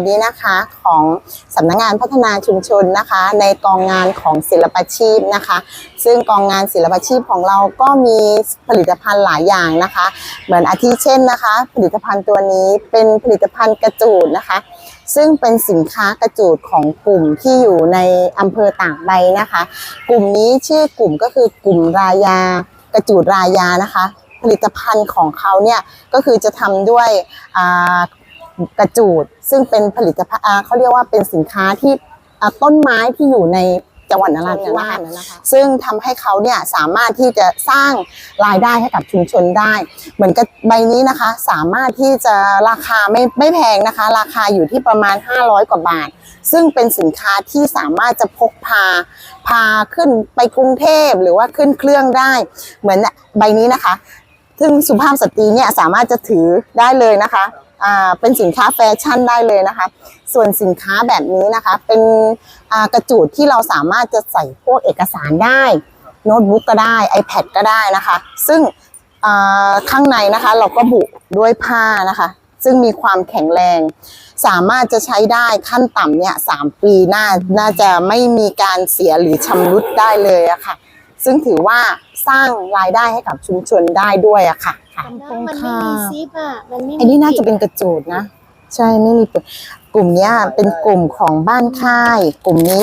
วันนี้นะคะของสำนักงานพัฒนาชุมชนนะคะ ในกองงานของศิลปาชีพนะคะ ซึ่งกองงานศิลปาชีพของเราก็มีผลิตภัณฑ์หลายอย่างนะคะ เหมือนอาทิเช่นนะคะ ผลิตภัณฑ์ตัวนี้เป็นผลิตภัณฑ์กระจูดนะคะ ซึ่งเป็นสินค้ากระจูดของกลุ่มที่อยู่ในอำเภอต่างใบนะคะ กลุ่มนี้ชื่อกลุ่มก็คือกลุ่มรายากระจูดรายานะคะผลิตภัณฑ์ของเขาเนี่ยก็คือจะทำด้วย กระจูด ซึ่งเป็นผลิตภัณฑ์อ่าเขาเรียกว่าเป็นสินค้าที่อ่าต้นไม้ที่อยู่ในจังหวัดนราธิวาสซึ่งทำให้เขาเนี่ยสามารถที่จะสร้างรายได้ให้กับชุมชนได้ เหมือนกับใบนี้นะคะ สามารถที่จะราคาไม่ไม่แพงนะคะ ราคาอยู่ที่ประมาณ 500 กว่าบาท ซึ่งเป็นสินค้าที่สามารถจะพกพาพาขึ้นไปกรุงเทพหรือว่าขึ้นเครื่องได้ เหมือนใบนี้นะคะ ซึ่งสุภาพสตรีเนี่ยสามารถจะถือได้เลยนะคะอ่าเป็นสินค้าแฟชั่นได้เลยนะคะ ส่วนสินค้าแบบนี้นะคะ เป็นอ่ากระจูดที่เราสามารถจะใส่พวกเอกสารได้ โน้ตบุ๊กก็ได้ iPad ก็ได้นะคะ ซึ่งอ่าข้างในนะคะเราก็บุด้วยผ้านะคะ ซึ่งมีความแข็งแรง สามารถจะใช้ได้ขั้นต่ำเนี่ยสามปีน่าน่าจะไม่มีการเสียหรือชำรุดได้เลยอะค่ะ ซึ่งถือว่าสร้างรายได้ให้กับชุมชนได้ด้วยอะค่ะค่ะมันไม่มีซิปอะ มันไม่มีอันนี้น่าจะเป็นกระจูดนะ ใช่ไม่มีปุ่มกลุ่มเนี้ยเป็นกลุ่มของบ้านค่าย กลุ่มนี้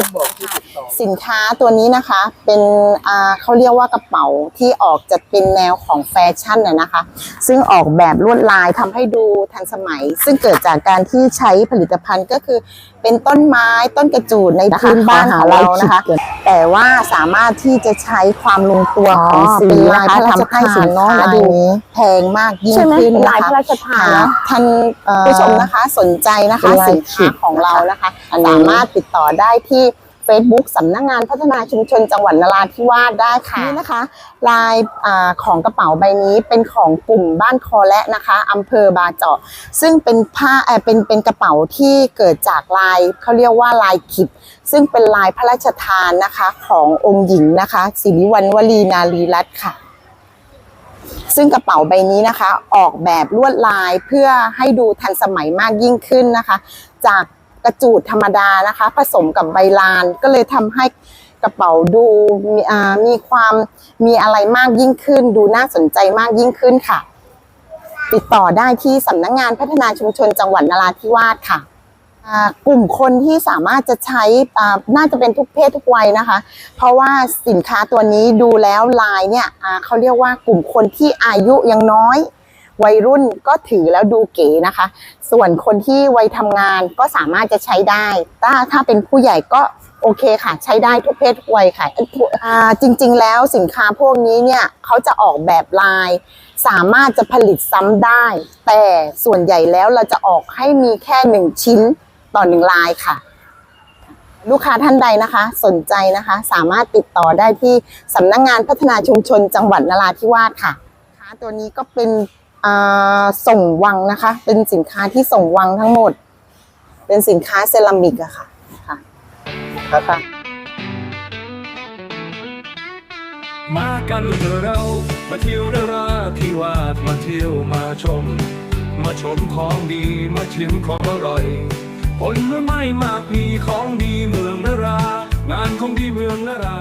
สินค้าตัวนี้นะคะเป็นอ่าเขาเรียกว่ากระเป๋าที่ออกจะเป็นแนวของแฟชั่นน่ะนะคะ ซึ่งออกแบบลวดลายทำให้ดูทันสมัย ซึ่งเกิดจากการที่ใช้ผลิตภัณฑ์ก็คือเป็นต้นไม้ต้นกระจูดในพื้นบ้านของเรานะคะ แต่ว่าสามารถที่จะใช้ความลงตัวของสีเป็นลายนะคะพระราชทำให้ทานสินค้าเนอะดูลายนี้แพงมากยิ่งใช่ไหมขึ้นเป็นนะลายคะพระราชทานหาเนอะท่านเอ่อผู้ชมนะคะสนใจนะคะเป็นลายสินค้าของเรานะคะอันนี้สามารถติดต่อได้ที่ Facebook สำนักงานพัฒนาชุมชนจังหวัดนราธิวาสได้ค่ะนี่นะคะ ลายอาของกระเป๋าใบนี้เป็นของกลุ่มบ้านคอและนะคะอำเภอบาเจาะ ซึ่งเป็นผ้าเอ่อเป็นเป็นกระเป๋าที่เกิดจากลายเขาเรียกว่าลายขิดซึ่งเป็นลายพระราชทานนะคะขององค์หญิงนะคะสิริวัณวลีนารีรัตน์ค่ะซึ่งกระเป๋าใบนี้นะคะ ออกแบบลวดลายเพื่อให้ดูทันสมัยมากยิ่งขึ้นนะคะ จาก กระจูดธรรมดานะคะ ผสมกับใบลาน ก็เลยทำให้กระเป๋าดูมีอ่ามีความมีอะไรมากยิ่งขึ้น ดูน่าสนใจมากยิ่งขึ้นค่ะ ติดต่อได้ที่สำนักงานพัฒนาชุมชนจังหวัดนราธิวาสค่ะกลุ่มคนที่สามารถจะใช้น่าจะเป็นทุกเพศทุกวัยนะคะ เพราะว่าสินค้าตัวนี้ดูแล้วลายเนี่ยเขาเรียกว่ากลุ่มคนที่อายุยังน้อย วัยรุ่นก็ถือแล้วดูเก๋นะคะ ส่วนคนที่วัยทำงานก็สามารถจะใช้ได้ ถ้าถ้าเป็นผู้ใหญ่ก็โอเคค่ะ ใช้ได้ทุกเพศทุกวัยค่ะเอ้ยทุกอ่าจริง ๆ แล้วสินค้าพวกนี้เนี่ยเขาจะออกแบบลาย สามารถจะผลิตซ้ำได้ แต่ส่วนใหญ่แล้วเราจะออกให้มีแค่หนึ่งชิ้นต่อหนึ่งลายค่ะ ลูกค้าท่านใดนะคะ สนใจนะคะ สามารถติดต่อได้ที่สำนักงงานพัฒนาชุมชนจังหวัดนราธิวาสค่ะค้าตัวนี้ก็เป็น ส่งวังนะคะ เป็นสินค้าที่ส่งวังทั้งหมด เป็นสินค้าเซรามิกอะค่ะค่ะค่ะมากันเถอะเรามาเที่ยวนราธิวาสมาเที่ยวมาชม มาชมของดีมาชิมของอร่อยผลไม้มากมีของดีเมืองนรา งานของดีเมืองนรา